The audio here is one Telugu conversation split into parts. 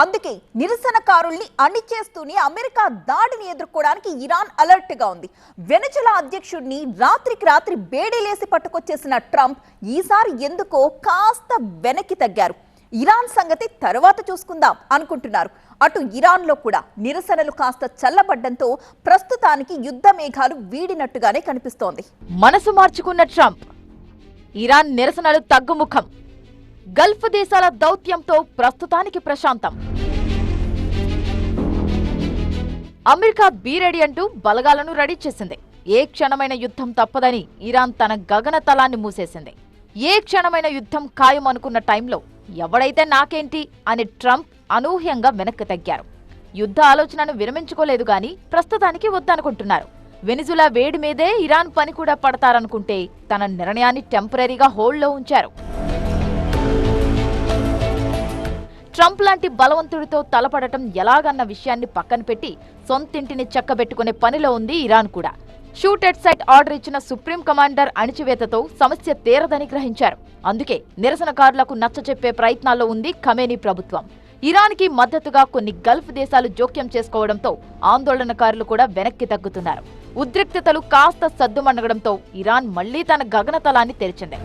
అందుకే నిరసనకారుల్ని అణిచేస్తూనే అమెరికా దాడిని ఎదుర్కోవడానికి ఇరాన్ అలర్ట్గా ఉంది. వెనచల అధ్యక్షుడిని రాత్రికి రాత్రి బేడీలేసి పట్టుకొచ్చేసిన ట్రంప్ ఈసారి ఎందుకో కాస్త వెనక్కి తగ్గారు. ఇరాన్ సంగతి తర్వాత చూసుకుందాం అనుకుంటున్నారు. అటు ఇరాన్లో కూడా నిరసనలు కాస్త చల్లబడ్డంతో ప్రస్తుతానికి యుద్ధ మేఘాలు వీడినట్టుగానే కనిపిస్తోంది. మనసు మార్చుకున్న ట్రంప్ ఇరాన్ నిరసనలు తగ్గుముఖం. గల్ఫ్ దేశాల దౌత్యంతో ప్రస్తుతానికి ప్రశాంతం. అమెరికా బీరెడీ అంటూ బలగాలను రెడీ చేసింది. ఏ క్షణమైన యుద్ధం తప్పదని ఇరాన్ తన గగన తలాన్ని మూసేసింది. ఏ క్షణమైన యుద్ధం ఖాయం అనుకున్న టైంలో ఎవడైతే నాకేంటి అని ట్రంప్ అనూహ్యంగా వెనక్కి తగ్గారు. యుద్ధ ఆలోచనను విరమించుకోలేదు గాని ప్రస్తుతానికి వద్దనుకుంటున్నారు. వెనిజులా వేడి మీదే ఇరాన్ పని కూడా పడతారనుకుంటే తన నిర్ణయాన్ని టెంపరీగా హోల్డ్లో ఉంచారు. ట్రంప్ లాంటి బలవంతుడితో తలపడటం ఎలాగన్న విషయాన్ని పక్కన పెట్టి సొంతింటిని చక్కబెట్టుకునే పనిలో ఉంది ఇరాన్ కూడా. షూట్ ఎట్ సైట్ ఆర్డర్ ఇచ్చిన సుప్రీం కమాండర్ అణిచివేతతో సమస్య తీరదని గ్రహించారు. అందుకే నిరసనకారులకు నచ్చచెప్పే ప్రయత్నాల్లో ఉంది ఖమేనీ ప్రభుత్వం. ఇరాన్కి మద్దతుగా కొన్ని గల్ఫ్ దేశాలు జోక్యం చేసుకోవడంతో ఆందోళనకారులు కూడా వెనక్కి తగ్గుతున్నారు. ఉద్రిక్తతలు కాస్త సద్దుమణగడంతో ఇరాన్ మళ్ళీ తన గగనతలాన్ని తెరిచింది.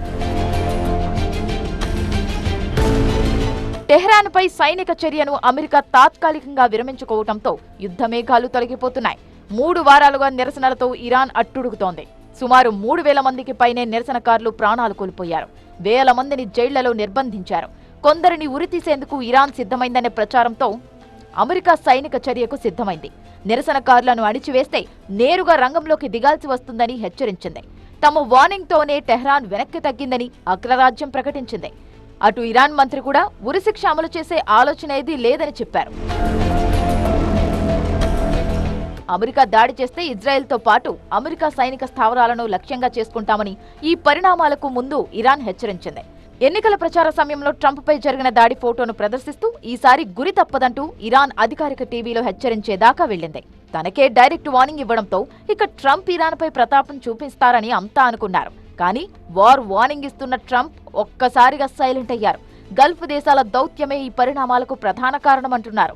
టెహ్రాన్పై సైనిక చర్యను అమెరికా తాత్కాలికంగా విరమించుకోవడంతో యుద్ధమేఘాలు తొలగిపోతున్నాయి. మూడు వారాలుగా నిరసనలతో ఇరాన్ అట్టుడుగుతోంది. సుమారు మూడు వేల మందికి పైనే నిరసనకారులు ప్రాణాలు కోల్పోయారు. వేల మందిని జైళ్ళలో నిర్బంధించారు. కొందరిని ఉరితీసేందుకు ఇరాన్ సిద్ధమైందనే ప్రచారంతో అమెరికా సైనిక చర్యకు సిద్ధమైంది. నిరసనకారులను అణిచివేస్తే నేరుగా రంగంలోకి దిగాల్సి వస్తుందని హెచ్చరించింది. తమ వార్నింగ్తోనే టెహ్రాన్ వెనక్కి తగ్గిందని అగ్రరాజ్యం ప్రకటించింది. అటు ఇరాన్ మంత్రి కూడా ఉరిశిక్ష అమలు చేసే ఆలోచన ఏదీ లేదని చెప్పారు. అమెరికా దాడి చేస్తే ఇజ్రాయెల్తో పాటు అమెరికా సైనిక స్థావరాలను లక్ష్యంగా చేసుకుంటామని ఈ పరిణామాలకు ముందు ఇరాన్ హెచ్చరించింది. ఎన్నికల ప్రచార సమయంలో ట్రంప్పై జరిగిన దాడి ఫోటోను ప్రదర్శిస్తూ ఈసారి గురి తప్పదంటూ ఇరాన్ అధికారిక టీవీలో హెచ్చరించేదాకా వెళ్ళింది. తనకే డైరెక్ట్ వార్నింగ్ ఇవ్వడంతో ఇక ట్రంప్ ఇరాన్పై ప్రతాపం చూపిస్తారని అంతా అనుకున్నారు. కానీ వార్ వార్నింగ్ ఇస్తున్న ట్రంప్ ఒక్కసారిగా సైలెంట్ అయ్యారు. గల్ఫ్ దేశాల దౌత్యమే ఈ పరిణామాలకు ప్రధాన కారణమంటున్నారు.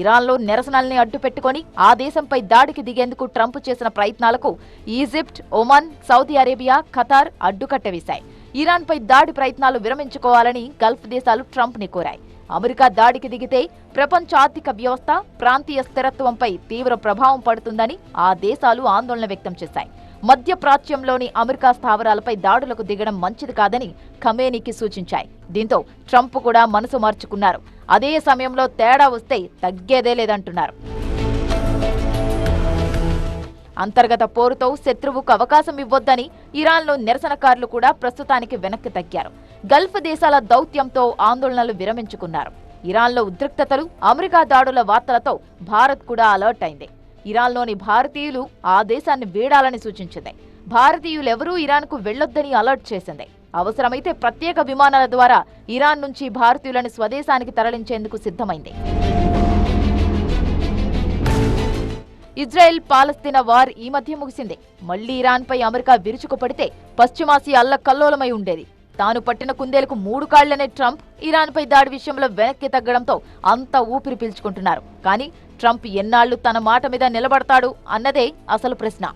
ఇరాన్లో నిరసనల్ని అడ్డుపెట్టుకొని ఆ దేశంపై దాడికి దిగేందుకు ట్రంప్ చేసిన ప్రయత్నాలకు Egypt Oman Saudi Arabia Qatar అడ్డుకట్ట వేశాయి ఇరాన్పై దాడి ప్రయత్నాలు విరమించుకోవాలని గల్ఫ్ దేశాలు ట్రంప్ని కోరాయి. అమెరికా దాడికి దిగితే ప్రపంచ ఆర్థిక వ్యవస్థ ప్రాంతీయ స్థిరత్వంపై తీవ్ర ప్రభావం పడుతుందని ఆ దేశాలు ఆందోళన వ్యక్తం చేశాయి. మధ్య ప్రాచ్యంలోని అమెరికా స్థావరాలపై దాడులకు దిగడం మంచిది కాదని ఖమేనీకి సూచించాయి. దీంతో ట్రంప్ కూడా మనసు మార్చుకున్నారు. అదే సమయంలో తేడా వస్తే తగ్గేదే లేదంటున్నారు. అంతర్గత పోరుతో శత్రువుకు అవకాశం ఇవ్వొద్దని ఇరాన్లో నిరసనకారులు కూడా ప్రస్తుతానికి వెనక్కి తగ్గారు. గల్ఫ్ దేశాల దౌత్యంతో ఆందోళనలు విరమించుకున్నారు. ఇరాన్లో ఉద్రిక్తతలు అమెరికా దాడుల వార్తలతో భారత్ కూడా అలర్ట్ అయింది. ఇరాన్లోని భారతీయులు ఆ దేశాన్ని వీడాలని సూచించింది. భారతీయులెవరూ ఇరాన్కు వెళ్ళొద్దని అలర్ట్ చేసింది. అవసరమైతే ప్రత్యేక విమానాల ద్వారా ఇరాన్ నుంచి భారతీయులను స్వదేశానికి తరలించేందుకు సిద్ధమైంది. ఇజ్రాయెల్ పాలస్తీనా వార్ ఈ మధ్య ముగిసింది. మళ్ళీ ఇరాన్పై అమెరికా విరుచుకుపడితే పశ్చిమాసియా అల్లకల్లోలమై ఉండేది. తాను పట్టిన కుందేలకు మూడు కాళ్ళనే ట్రంప్ ఇరాన్పై దాడి విషయంలో వెనక్కి తగ్గడంతో అంతా ఊపిరి పీల్చుకుంటున్నారు. కానీ ట్రంప్ ఎన్నాళ్ళు తన మాట మీద నిలబడతాడు అన్నదే అసలు ప్రశ్న.